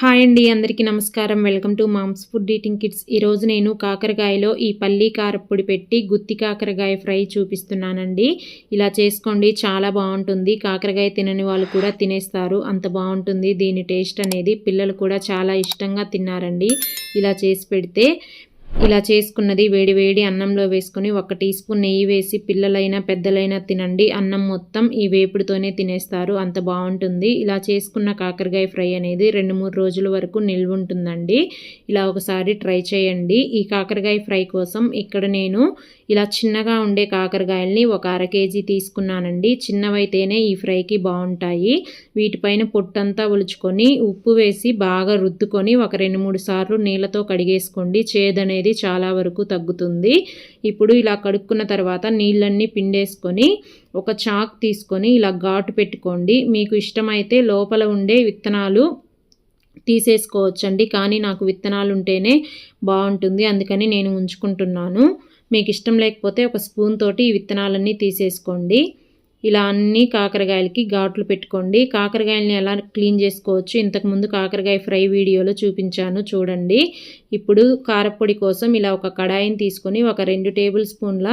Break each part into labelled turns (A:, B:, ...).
A: Hi అండి అందరికీ నమస్కారం. Welcome to mom's food eating kids. ఈరోజు నేను కాకరకాయలో ఈ పల్లి కారప్పొడి పెట్టి గుత్తి కాకరకాయ ఫ్రై చూపిస్తున్నానండి. ఇలా చేసుకోండి చాలా బాగుంటుంది. కాకరకాయ తినని వాళ్ళు కూడా తినేస్తారు అంత బాగుంటుంది. దీని టేస్ట్ అనేది పిల్లలు కూడా చాలా ఇష్టంగా తిన్నారండి. ఇలా చేసి పెడితే ఇలా చేసుకున్నది వేడి వేడి అన్నంలో వేసుకొని ఒక టీ స్పూన్ నెయ్యి వేసి పిల్లలైనా పెద్దలైనా తినండి. అన్నం మొత్తం ఈ వేపుడుతోనే తినేస్తారు. అంత బాగుంటుంది. ఇలా చేసుకున్న కాకరకాయ ఫ్రై అనేది రెండు మూడు రోజుల వరకు నిల్వ ఉంటుందండి. ఇలా ఒకసారి ట్రై చేయండి. ఈ కాకరకాయ ఫ్రై కోసం ఇక్కడ నేను ఇలా చిన్నగా ఉండే కాకరకాయల్ని ఒక అర కేజీ తీసుకున్నానండి. చిన్నవైతేనే ఈ ఫ్రైకి బాగుంటాయి. వీటిపైన పొట్టంతా ఒలుచుకొని ఉప్పు వేసి బాగా రుద్దుకొని ఒక రెండు మూడు సార్లు నీళ్ళతో కడిగేసుకోండి. చేదనే అనేది చాలా వరకు తగ్గుతుంది. ఇప్పుడు ఇలా కడుక్కున్న తర్వాత నీళ్ళన్నీ పిండేసుకొని ఒక చాక్ తీసుకొని ఇలా ఘాటు పెట్టుకోండి. మీకు ఇష్టమైతే లోపల ఉండే విత్తనాలు తీసేసుకోవచ్చండి. కానీ నాకు విత్తనాలు ఉంటేనే బాగుంటుంది. అందుకని నేను ఉంచుకుంటున్నాను. మీకు ఇష్టం లేకపోతే ఒక స్పూన్ తోటి ఈ విత్తనాలన్నీ తీసేసుకోండి. ఇలా అన్ని కాకరకాయలకి ఘాట్లు పెట్టుకోండి. కాకరకాయలని ఎలా క్లీన్ చేసుకోవచ్చు? ఇంతకుముందు కాకరకాయ ఫ్రై వీడియోలో చూపించాను చూడండి. ఇప్పుడు కారపొడి కోసం ఇలా ఒక కడాయిని తీసుకొని ఒక రెండు టేబుల్ స్పూన్ల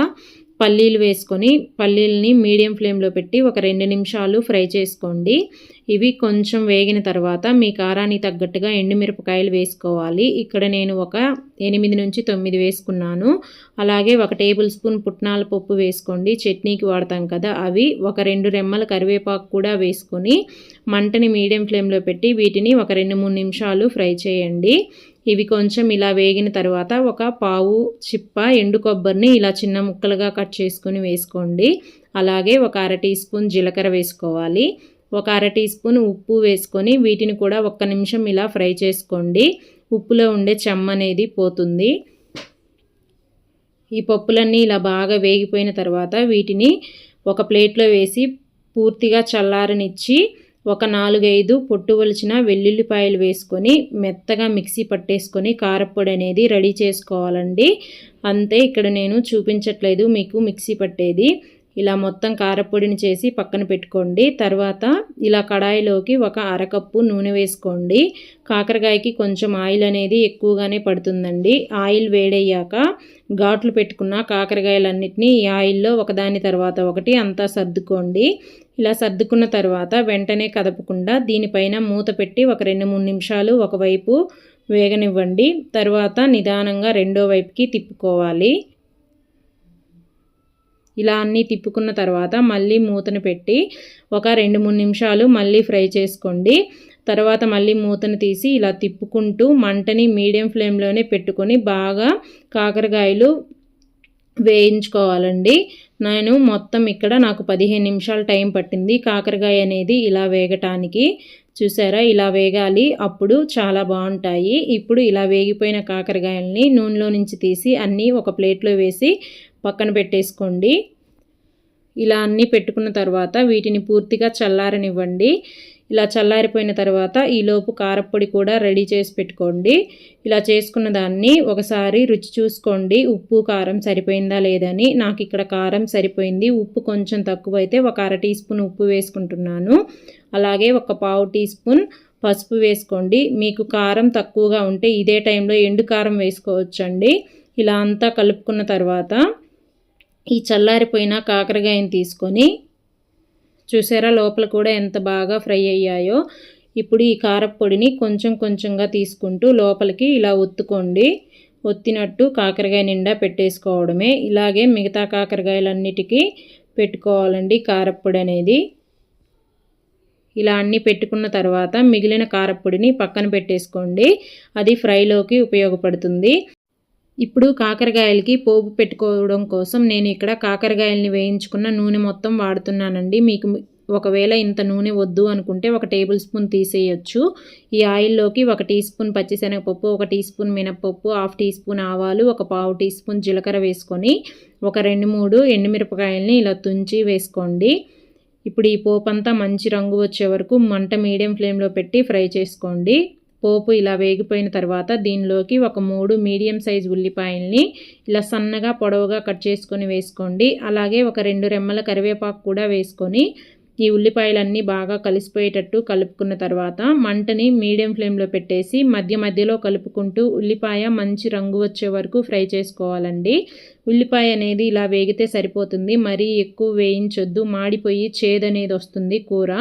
A: పల్లీలు వేసుకొని పల్లీలని మీడియం ఫ్లేమ్లో పెట్టి ఒక రెండు నిమిషాలు ఫ్రై చేసుకోండి. ఇవి కొంచెం వేగిన తర్వాత మీ కారానికి తగ్గట్టుగా ఎండుమిరపకాయలు వేసుకోవాలి. ఇక్కడ నేను ఒక ఎనిమిది నుంచి తొమ్మిది వేసుకున్నాను. అలాగే ఒక టేబుల్ స్పూన్ పుట్నాల పప్పు వేసుకోండి. చట్నీకి వాడతాం కదా అవి ఒక రెండు రెమ్మల కరివేపాకు కూడా వేసుకొని మంటని మీడియం ఫ్లేమ్లో పెట్టి వీటిని ఒక రెండు మూడు నిమిషాలు ఫ్రై చేయండి. ఇవి కొంచెం ఇలా వేగిన తర్వాత ఒక పావు చిప్ప ఎండు కొబ్బరిని ఇలా చిన్న ముక్కలుగా కట్ చేసుకుని వేసుకోండి. అలాగే ఒక అర టీ స్పూన్ జీలకర్ర వేసుకోవాలి. ఒక అర టీ స్పూన్ ఉప్పు వేసుకొని వీటిని కూడా ఒక్క నిమిషం ఇలా ఫ్రై చేసుకోండి. ఉప్పులో ఉండే చెమ్మ అనేది పోతుంది. ఈ పప్పులన్నీ ఇలా బాగా వేగిపోయిన తర్వాత వీటిని ఒక ప్లేట్లో వేసి పూర్తిగా చల్లారనిచ్చి ఒక నాలుగైదు పొట్టు వలిచిన వెల్లుల్లిపాయలు వేసుకొని మెత్తగా మిక్సీ పట్టేసుకొని కారపొడి అనేది రెడీ చేసుకోవాలండి. అంతే ఇక్కడ నేను చూపించట్లేదు మీకు మిక్సీ పట్టేది. ఇలా మొత్తం కారపొడిని చేసి పక్కన పెట్టుకోండి. తర్వాత ఇలా కడాయిలోకి ఒక అరకప్పు నూనె వేసుకోండి. కాకరకాయకి కొంచెం ఆయిల్ అనేది ఎక్కువగానే పడుతుందండి. ఆయిల్ వేడయ్యాక ఘాట్లు పెట్టుకున్న కాకరకాయలన్నిటినీ ఈ ఆయిల్లో ఒకదాని తర్వాత ఒకటి అంతా సర్దుకోండి. ఇలా సర్దుకున్న తర్వాత వెంటనే కదపకుండా దీనిపైన మూత పెట్టి ఒక రెండు మూడు నిమిషాలు ఒకవైపు వేగనివ్వండి. తర్వాత నిదానంగా రెండో వైపుకి తిప్పుకోవాలి. ఇలా అన్నీ తిప్పుకున్న తర్వాత మళ్ళీ మూతను పెట్టి ఒక రెండు మూడు నిమిషాలు మళ్ళీ ఫ్రై చేసుకోండి. తర్వాత మళ్ళీ మూతను తీసి ఇలా తిప్పుకుంటూ మంటని మీడియం ఫ్లేమ్లోనే పెట్టుకొని బాగా కాకరకాయలు వేయించుకోవాలండి. నేను మొత్తం ఇక్కడ నాకు పదిహేను నిమిషాలు టైం పట్టింది కాకరకాయ అనేది ఇలా వేగటానికి. చూసారా? ఇలా వేగాలి. అప్పుడు చాలా బాగుంటాయి. ఇప్పుడు ఇలా వేగిపోయిన కాకరకాయల్ని నూనెలో నుంచి తీసి అన్నీ ఒక ప్లేట్లో వేసి పక్కన పెట్టేసుకోండి. ఇలా అన్నీ పెట్టుకున్న తర్వాత వీటిని పూర్తిగా చల్లారనివ్వండి. ఇలా చల్లారిపోయిన తర్వాత ఈలోపు కారప్పొడి కూడా రెడీ చేసి పెట్టుకోండి. ఇలా చేసుకున్న దాన్ని ఒకసారి రుచి చూసుకోండి. ఉప్పు కారం సరిపోయిందా లేదని. నాకు ఇక్కడ కారం సరిపోయింది. ఉప్పు కొంచెం తక్కువ అయితే ఒక అర టీ స్పూన్ ఉప్పు వేసుకుంటున్నాను. అలాగే ఒక పావు టీ స్పూన్ పసుపు వేసుకోండి. మీకు కారం తక్కువగా ఉంటే ఇదే టైంలో ఎండు కారం వేసుకోవచ్చండి. ఇలా అంతా కలుపుకున్న తర్వాత ఈ చల్లారిపోయిన కాకరకాయని తీసుకొని చూసారా లోపల కూడా ఎంత బాగా ఫ్రై అయ్యాయో? ఇప్పుడు ఈ కారపొడిని కొంచెం కొంచెంగా తీసుకుంటూ లోపలికి ఇలా ఒత్తుకోండి. ఒత్తినట్టు కాకరకాయ నిండా పెట్టేసుకోవడమే. ఇలాగే మిగతా కాకరకాయలన్నిటికీ పెట్టుకోవాలండి కారప్పొడి అనేది. ఇలా అన్నీ పెట్టుకున్న తర్వాత మిగిలిన కారప్పొడిని పక్కన పెట్టేసుకోండి. అది ఫ్రైలోకి ఉపయోగపడుతుంది. ఇప్పుడు కాకరకాయలకి పోపు పెట్టుకోవడం కోసం నేను ఇక్కడ కాకరకాయలని వేయించుకున్న నూనె మొత్తం వాడుతున్నానండి. మీకు ఒకవేళ ఇంత నూనె వద్దు అనుకుంటే ఒక టేబుల్ స్పూన్ తీసేయచ్చు. ఈ ఆయిల్లోకి ఒక టీ స్పూన్ పచ్చిశనగపప్పు ఒక టీ స్పూన్ మినప్పప్పు హాఫ్ టీ స్పూన్ ఆవాలు ఒక పావు టీ స్పూన్ జీలకర్ర వేసుకొని ఒక రెండు మూడు ఎండుమిరపకాయలని ఇలా తుంచి వేసుకోండి. ఇప్పుడు ఈ పోపు అంతా మంచి రంగు వచ్చే వరకు మంట మీడియం ఫ్లేమ్లో పెట్టి ఫ్రై చేసుకోండి. పోపు ఇలా వేగిపోయిన తర్వాత దీనిలోకి ఒక మూడు మీడియం సైజ్ ఉల్లిపాయల్ని ఇలా సన్నగా పొడవుగా కట్ చేసుకొని వేసుకోండి. అలాగే ఒక రెండు రెమ్మల కరివేపాకు కూడా వేసుకొని ఈ ఉల్లిపాయలన్నీ బాగా కలిసిపోయేటట్టు కలుపుకున్న తర్వాత మంటని మీడియం ఫ్లేమ్లో పెట్టేసి మధ్య మధ్యలో కలుపుకుంటూ ఉల్లిపాయ మంచి రంగు వచ్చే వరకు ఫ్రై చేసుకోవాలండి. ఉల్లిపాయ అనేది ఇలా వేగితే సరిపోతుంది. మరీ ఎక్కువ వేయించొద్దు. మాడిపోయి చేదనేది వస్తుంది కూర.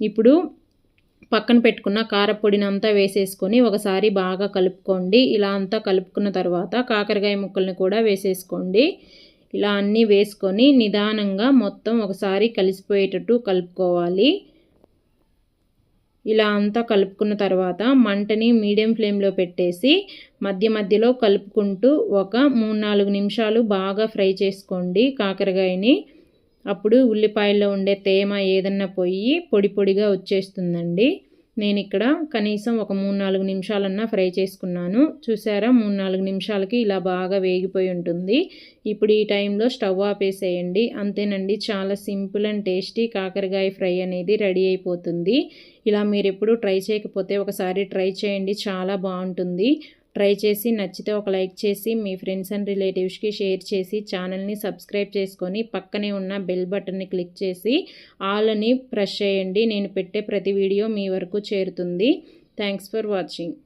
A: ఇప్పుడు పక్కన పెట్టుకున్న కారపొడిని అంతా వేసేసుకొని ఒకసారి బాగా కలుపుకోండి. ఇలా అంతా కలుపుకున్న తర్వాత కాకరకాయ ముక్కల్ని కూడా వేసేసుకోండి. ఇలా అన్నీ వేసుకొని నిదానంగా మొత్తం ఒకసారి కలిసిపోయేటట్టు కలుపుకోవాలి. ఇలా అంతా కలుపుకున్న తర్వాత మంటని మీడియం ఫ్లేమ్లో పెట్టేసి మధ్య మధ్యలో కలుపుకుంటూ ఒక మూడు నాలుగు నిమిషాలు బాగా ఫ్రై చేసుకోండి కాకరకాయని. అప్పుడు ఉల్లిపాయల్లో ఉండే తేమ ఏదన్నా పోయి పొడి పొడిగా వచ్చేస్తుందండి. నేను ఇక్కడ కనీసం ఒక మూడు నాలుగు నిమిషాలన్నా ఫ్రై చేసుకున్నాను. చూసారా? మూడు నాలుగు నిమిషాలకి ఇలా బాగా వేగిపోయి ఉంటుంది. ఇప్పుడు ఈ టైంలో స్టవ్ ఆపేసేయండి. అంతేనండి చాలా సింపుల్ అండ్ టేస్టీ కాకరకాయ ఫ్రై అనేది రెడీ అయిపోతుంది. ఇలా మీరు ఎప్పుడు ట్రై చేయకపోతే ఒకసారి ట్రై చేయండి. చాలా బాగుంటుంది. ట్రై చేసి నచ్చితే ఒక లైక్ చేసి మీ ఫ్రెండ్స్ అండ్ రిలేటివ్స్కి షేర్ చేసి ఛానల్ని సబ్స్క్రైబ్ చేసుకొని పక్కనే ఉన్న బెల్ బటన్ని క్లిక్ చేసి ఆల్ అని ప్రెస్ చేయండి. నేను పెట్టే ప్రతి వీడియో మీ వరకు చేరుతుంది. Thanks for watching.